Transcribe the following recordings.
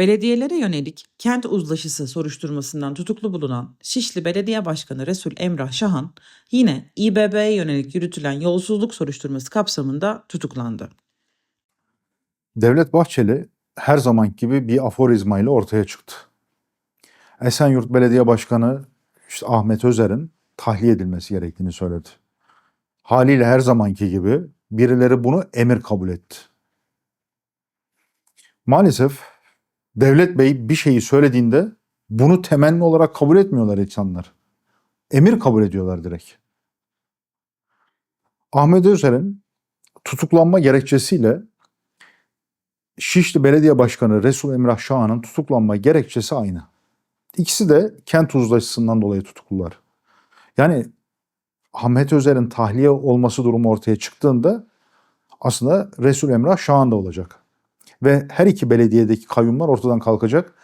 Belediyelere yönelik kent uzlaşısı soruşturmasından tutuklu bulunan Şişli Belediye Başkanı Resul Emrah Şahan yine İBB'ye yönelik yürütülen yolsuzluk soruşturması kapsamında tutuklandı. Devlet Bahçeli her zaman gibi bir aforizma ile ortaya çıktı. Esenyurt Belediye Başkanı işte Ahmet Özer'in tahliye edilmesi gerektiğini söyledi. Haliyle her zamanki gibi birileri bunu emir kabul etti. Maalesef Devlet Bey bir şeyi söylediğinde bunu temenni olarak kabul etmiyorlar insanlar. Emir kabul ediyorlar direkt. Ahmet Özer'in tutuklanma gerekçesiyle Şişli Belediye Başkanı Resul Emrah Şahan'ın tutuklanma gerekçesi aynı. İkisi de kent uzlaşısından dolayı tutuklular. Yani Ahmet Özer'in tahliye olması durumu ortaya çıktığında aslında Resul Emrah Şahan da olacak. Ve her iki belediyedeki kayyumlar ortadan kalkacak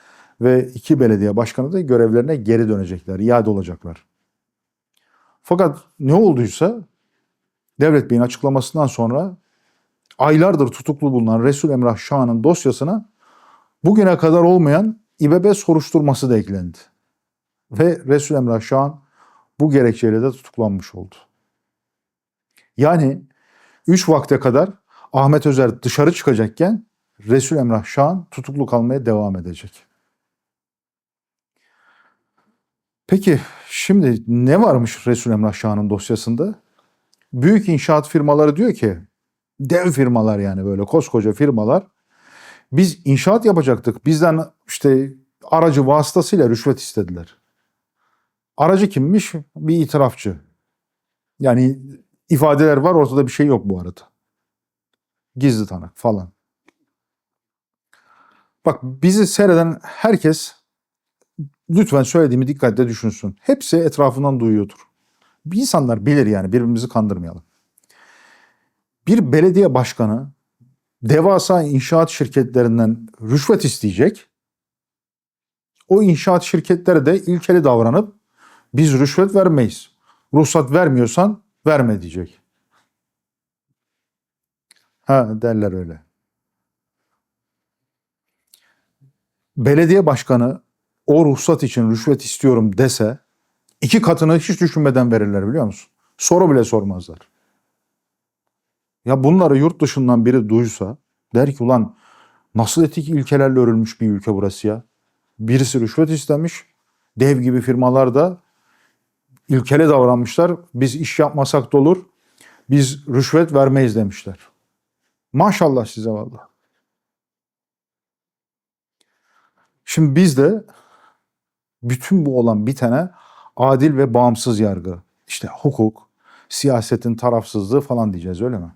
ve iki belediye başkanı da görevlerine geri dönecekler, iade olacaklar. Fakat ne olduysa Devlet Bey'in açıklamasından sonra aylardır tutuklu bulunan Resul Emrah Şahan'ın dosyasına bugüne kadar olmayan İBB soruşturması da eklendi. Ve Resul Emrah Şahan bu gerekçeyle de tutuklanmış oldu. Yani 3 vakte kadar Ahmet Özer dışarı çıkacakken Resul Emrah Şahan tutuklu kalmaya devam edecek. Peki şimdi ne varmış Resul Emrah Şahan'ın dosyasında? Büyük inşaat firmaları diyor ki dev firmalar yani böyle koskoca firmalar biz inşaat yapacaktık. Bizden işte aracı vasıtasıyla rüşvet istediler. Aracı kimmiş? Bir itirafçı. Yani ifadeler var ortada bir şey yok bu arada. Gizli tanık falan. Bak bizi seyreden herkes lütfen söylediğimi dikkatle düşünsün. Hepsi etrafından duyuyordur. İnsanlar bilir yani birbirimizi kandırmayalım. Bir belediye başkanı devasa inşaat şirketlerinden rüşvet isteyecek. O inşaat şirketleri de ilkeli davranıp biz rüşvet vermeyiz. Ruhsat vermiyorsan verme diyecek. Ha derler öyle. Belediye başkanı o ruhsat için rüşvet istiyorum dese iki katını hiç düşünmeden verirler biliyor musun? Soru bile sormazlar. Ya bunları yurt dışından biri duysa der ki ulan nasıl etik ilkelerle örülmüş bir ülke burası ya? Birisi rüşvet istemiş. Dev gibi firmalar da ilkeli davranmışlar. Biz iş yapmasak da olur. Biz rüşvet vermeyiz demişler. Maşallah size vallahi. Şimdi biz de bütün bu olan bitene adil ve bağımsız yargı, işte hukuk, siyasetin tarafsızlığı falan diyeceğiz öyle mi?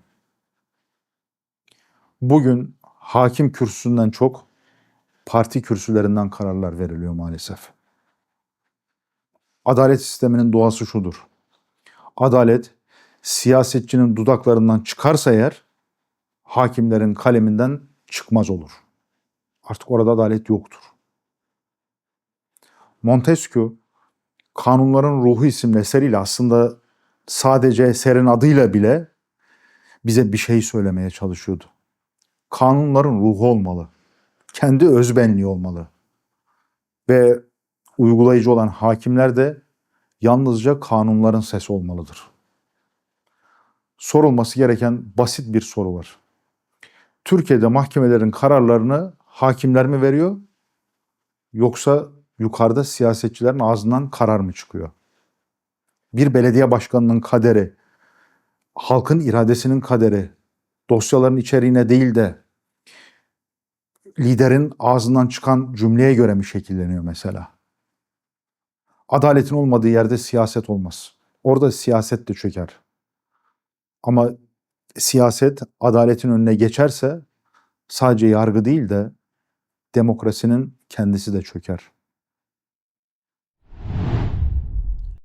Bugün hakim kürsüsünden çok parti kürsülerinden kararlar veriliyor maalesef. Adalet sisteminin doğası şudur. Adalet siyasetçinin dudaklarından çıkarsa eğer hakimlerin kaleminden çıkmaz olur. Artık orada adalet yoktur. Montesquieu Kanunların Ruhu isimli eseriyle aslında sadece eserin adıyla bile bize bir şey söylemeye çalışıyordu. Kanunların ruhu olmalı. Kendi özbenliği olmalı. Ve uygulayıcı olan hakimler de yalnızca kanunların sesi olmalıdır. Sorulması gereken basit bir soru var. Türkiye'de mahkemelerin kararlarını hakimler mi veriyor yoksa yukarıda siyasetçilerin ağzından karar mı çıkıyor? Bir belediye başkanının kaderi, halkın iradesinin kaderi, dosyaların içeriğine değil de liderin ağzından çıkan cümleye göre mi şekilleniyor mesela? Adaletin olmadığı yerde siyaset olmaz. Orada siyaset de çöker. Ama siyaset adaletin önüne geçerse sadece yargı değil de demokrasinin kendisi de çöker.